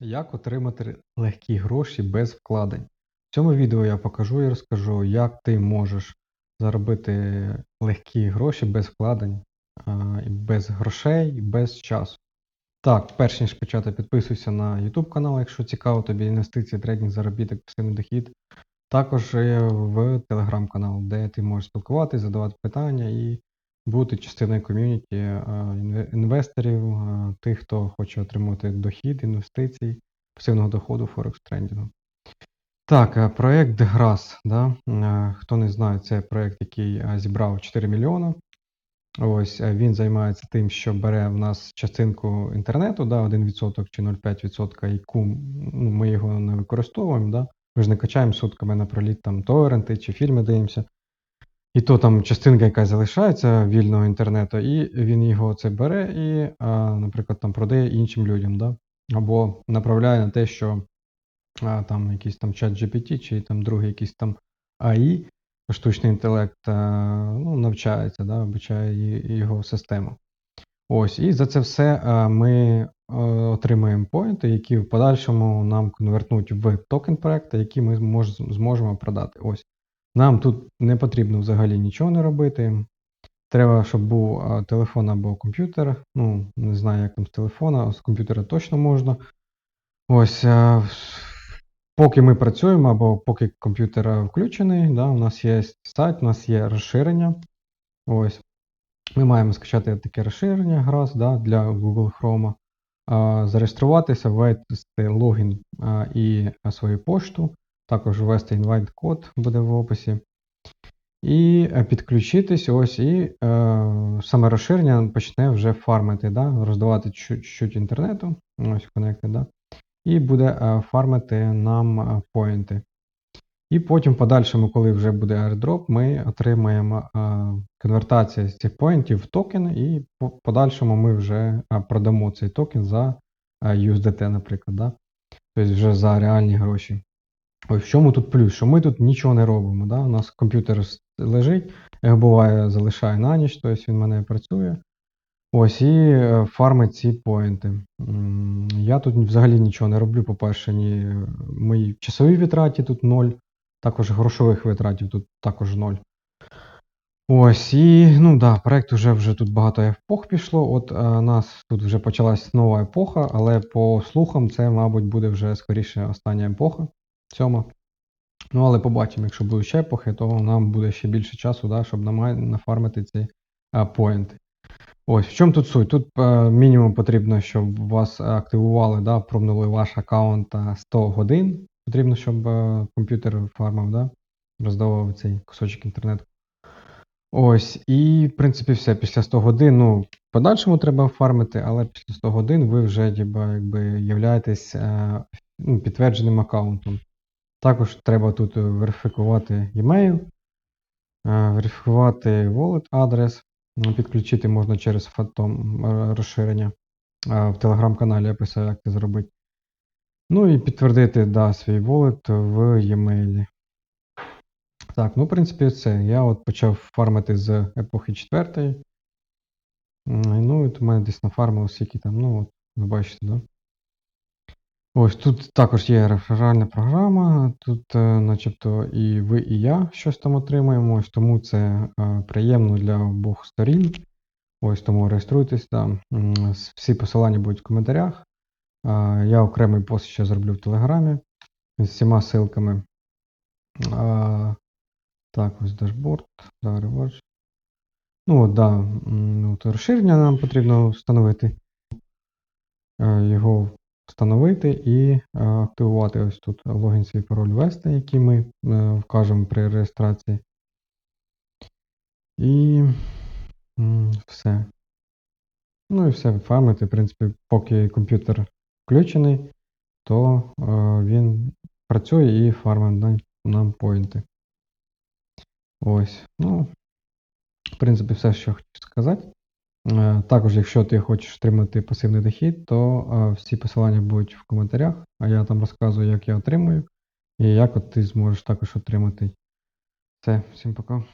Як отримати легкі гроші без вкладень? В цьому відео я покажу і розкажу, як ти можеш заробити легкі гроші без вкладень, без грошей, без часу. Так, перш ніж почати, підписуйся на YouTube канал, якщо цікаво тобі інвестиції, трейдинг, заробіток, пасивний дохід. Також в Telegram канал, де ти можеш спілкуватися, задавати питання і бути частиною ком'юніті е, інвесторів, е, тих, хто хоче отримувати дохід, інвестицій, пасивного доходу Форекс трендінгу. Так, е, проект Грас. Да? Хто не знає, це проект, який зібрав 4 мільйони. Ось він займається тим, що бере в нас частинку інтернету, да, 1% чи 0,5%, яку ну, ми його не використовуємо. Да? Ми ж не качаємо сутками напроліт там торренти чи фільми дивимося. І то там частинка, яка залишається вільного інтернету, і він його це бере і, а, наприклад, там продає іншим людям, да? або направляє на те, що а, там якийсь там чат GPT чи там другий якийсь там AI, штучний інтелект, а, ну, навчається, да? обучає його систему. Ось, і за це все а, ми е, отримуємо поінти, які в подальшому нам конвертнуть в токен проекти, які ми змож- зможемо продати. Ось. Нам тут не потрібно взагалі нічого не робити. Треба, щоб був телефон або комп'ютер. Ну, не знаю, як там з телефона, з комп'ютера точно можна. Ось, поки ми працюємо, або поки комп'ютер включений, да, у нас є сайт, у нас є розширення. Ось. Ми маємо скачати таке розширення Грас да, для Google Chrome, а, зареєструватися, ввести логін а, і свою пошту, також ввести invite код буде в описі. І е, підключитись, ось, і е, саме розширення почне вже фармити, да, роздавати чуть-чуть інтернету, ось конекти, да, і буде е, фармити нам е, поінти. І потім, в подальшому, коли вже буде airdrop, ми отримаємо конвертацію з цих поінтів в токен, і в подальшому ми вже продамо цей токен за USDT, наприклад. Да? Тобто вже за реальні гроші. Ось в чому тут плюс? Що ми тут нічого не робимо. Да? У нас комп'ютер лежить, я буває залишаю на ніч, тобто він в мене працює. Ось і е, фармить ці поінти. Я тут взагалі нічого не роблю. По-перше, ні мої часові витраті тут ноль, також грошових витратів тут також ноль. Ось, і ну да, проект уже вже тут багато епох пішло. От е, у нас тут вже почалась нова епоха, але по слухам, це, мабуть, буде вже скоріше остання епоха. Сьома. Ну, але побачимо, якщо будуть ще епохи, то нам буде ще більше часу, да, щоб нафармити ці а, поінти. Ось, в чому тут суть? Тут е, мінімум потрібно, щоб вас активували, да, промнули ваш аккаунт 100 годин. Потрібно, щоб е, комп'ютер фармив, да, роздавав цей кусочок інтернету. Ось, і в принципі все. Після 100 годин, ну, в подальшому треба фармити, але після 100 годин ви вже якби, являєтесь е, ну, підтвердженим аккаунтом. Також треба тут е, верифікувати e-mail, е, верифікувати wallet адрес. Ну, Підключити можна через Phantom е, розширення. В телеграм-каналі я писав, як це зробити. Ну і підтвердити да, свій wallet в e-mail. Так, ну, в принципі, все. Я от почав фармити з епохи 4. Ну, і у мене десь нафармилось, скільки там, ну, от, ви бачите, да? Ось тут також є реферальна програма. Тут, е, начебто, і ви, і я щось там отримаємо. Ось тому це е, приємно для обох сторін. Ось тому реєструйтесь. Да. Всі посилання будуть в коментарях. Е, Я окремий пост ще зроблю в Телеграмі з всіма ссылками. Так, ось дашборд. Да. Ну, от, да, от розширення нам потрібно встановити. Його встановити і е, активувати ось тут логін свій пароль ввести, який ми е, вкажемо при реєстрації. І все. Ну і все, фармити, в принципі, поки комп'ютер включений, то е, він працює і фармить нам, поінти. Ось. Ну, в принципі, все, що хотів сказати. Е, Також, якщо ти хочеш отримати пасивний дохід, то е, всі посилання будуть в коментарях, а я там розказую, як я отримую, і як от ти зможеш також отримати. Все, всім пока.